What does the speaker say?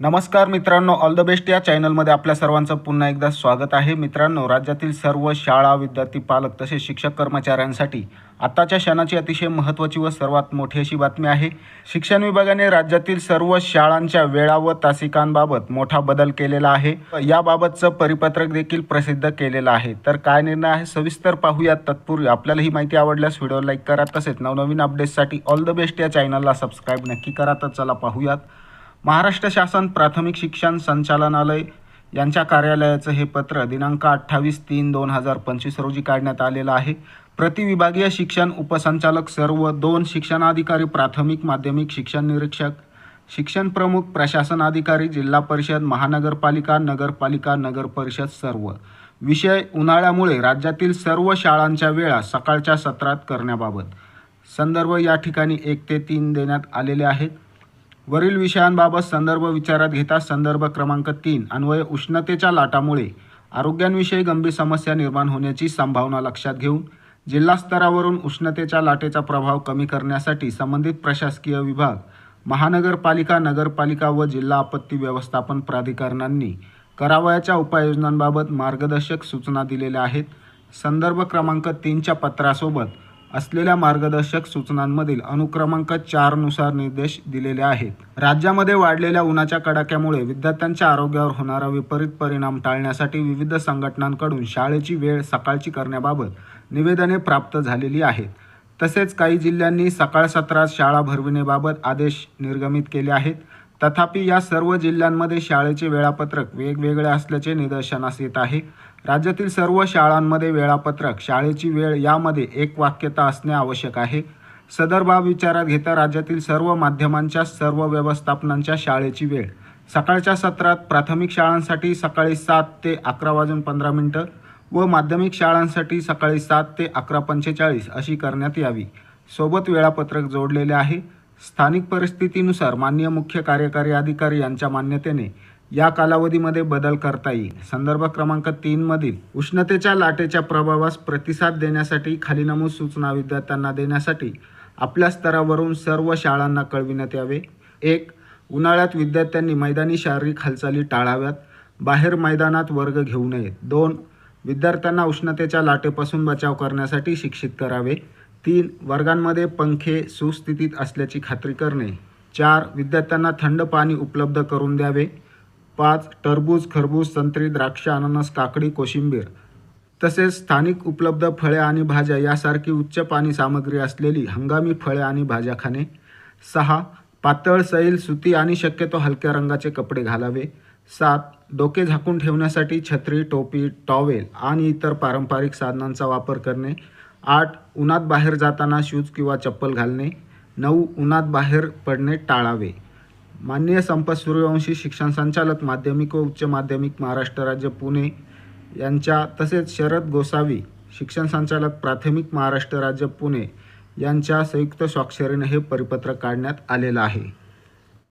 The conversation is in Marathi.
नमस्कार मित्रांनो ऑल द बेस्ट या चॅनलमध्ये आपल्या सर्वांचं पुन्हा एकदा स्वागत आहे. मित्रांनो राज्यातील सर्व शाळा विद्यार्थी पालक तसेच शिक्षक कर्मचाऱ्यांसाठी आत्ताच्या क्षणाची अतिशय महत्त्वाची व सर्वात मोठी अशी बातमी आहे. शिक्षण विभागाने राज्यातील सर्व शाळांच्या वेळा व तासिकांबाबत मोठा बदल केलेला आहे. याबाबतचं परिपत्रक देखील प्रसिद्ध केलेलं आहे. तर काय निर्णय आहे सविस्तर पाहूयात तत्पूर्वी आपल्याला ही माहिती आवडल्यास व्हिडिओ लाईक करा. तसेच नवनवीन अपडेट्ससाठी ऑल द बेस्ट या चॅनलला सबस्क्राईब नक्की करा. तर चला पाहूयात. महाराष्ट्र शासन प्राथमिक शिक्षण संचालनालय यांच्या कार्यालयाचं हे पत्र दिनांक अठ्ठावीस तीन दोन हजार पंचवीस रोजी काढण्यात आलेलं आहे. प्रतिविभागीय शिक्षण उपसंचालक सर्व दोन शिक्षणाधिकारी प्राथमिक माध्यमिक शिक्षण निरीक्षक शिक्षण प्रमुख प्रशासन अधिकारी जिल्हा परिषद महानगरपालिका नगरपालिका नगर परिषद सर्व. विषय उन्हाळ्यामुळे राज्यातील सर्व शाळांच्या वेळा सकाळच्या सत्रात करण्याबाबत. संदर्भ या ठिकाणी एक ते तीन देण्यात आलेले आहेत. वरील विषयांबाबत संदर्भ विचारात घेता संदर्भ क्रमांक तीन अन्वय उष्णतेच्या लाटामुळे आरोग्यांविषयी गंभीर समस्या निर्माण होण्याची संभावना लक्षात घेऊन जिल्हा स्तरावरून उष्णतेच्या लाटेचा प्रभाव कमी करण्यासाठी संबंधित प्रशासकीय विभाग महानगरपालिका नगरपालिका व जिल्हा आपत्ती व्यवस्थापन प्राधिकरणांनी करावयाच्या उपाययोजनांबाबत मार्गदर्शक सूचना दिलेल्या आहेत. संदर्भ क्रमांक तीनच्या पत्रासोबत असलेल्या मार्गदर्शक सूचनांमधील अनुक्रमांक चारनुसार निर्देश दिलेले आहेत. राज्यामध्ये वाढलेल्या उन्हाच्या कडाक्यामुळे विद्यार्थ्यांच्या आरोग्यावर होणारा विपरीत परिणाम टाळण्यासाठी विविध संघटनांकडून शाळेची वेळ सकाळची करण्याबाबत निवेदने प्राप्त झालेली आहेत. तसेच काही जिल्ह्यांनी सकाळ सत्रात शाळा भरविण्याबाबत आदेश निर्गमित केले आहेत. तथापि या सर्व जिल्ह्यांमध्ये शाळेचे वेळापत्रक वेगवेगळे असल्याचे निदर्शनास येत आहे. राज्यातील सर्व शाळांमध्ये वेळापत्रक शाळेची वेळ यामध्ये एक वाक्यता असणे आवश्यक आहे. सदर बाब विचारात घेता राज्यातील सर्व माध्यमांच्या सर्व व्यवस्थापनांच्या शाळेची वेळ. सकाळच्या सत्रात प्राथमिक शाळांसाठी सकाळी सात ते अकरा वाजून पंधरा मिनटं व माध्यमिक शाळांसाठी सकाळी सात ते अकरा पंचेचाळीस अशी करण्यात यावी. सोबत वेळापत्रक जोडलेले आहे. स्थानिक परिस्थितीनुसार माननीय मुख्य कार्यकारी अधिकारी यांच्या मान्यतेने या कालावधीमध्ये बदल करता येईल. संदर्भ क्रमांक तीन मधील उष्णतेच्या लाटेच्या प्रभावास प्रतिसाद देण्यासाठी खाली नमूद सूचना विद्यार्थ्यांना देण्यासाठी आपल्या स्तरावरून सर्व शाळांना कळविण्यात यावे. एक उन्हाळ्यात विद्यार्थ्यांनी मैदानी शारीरिक हालचाली टाळाव्यात. बाहेर मैदानात वर्ग घेऊ नयेत. दोन विद्यार्थ्यांना उष्णतेच्या लाटेपासून बचाव करण्यासाठी शिक्षित करावे. तीन वर्गांमध्ये पंखे सुस्थितीत असल्याची खात्री करणे. चार विद्यार्थ्यांना थंड पाणी उपलब्ध करून द्यावे. पाच टरबूज खरबूज संत्री द्राक्ष अननस काकडी कोशिंबीर तसेच स्थानिक उपलब्ध फळे आणि भाज्या यासारखी उच्च पाणी सामग्री असलेली हंगामी फळे आणि भाज्या खाणे. सहा पातळ सैल सुती आणि शक्यतो हलक्या रंगाचे कपडे घालावे. सात डोके झाकून ठेवण्यासाठी छत्री टोपी टॉवेल आणि इतर पारंपरिक साधनांचा वापर करणे. आठ उन्हात बाहेर जाताना शूज किंवा चप्पल घालणे. नऊ उन्हात बाहेर पडणे टाळावे. माननीय संपत सूर्यवंशी शिक्षण संचालक माध्यमिक व उच्च माध्यमिक महाराष्ट्र राज्य पुणे यांच्या तसेच शरद गोसावी शिक्षण संचालक प्राथमिक महाराष्ट्र राज्य पुणे यांच्या संयुक्त स्वाक्षरीने हे परिपत्रक काढण्यात आलेलं आहे.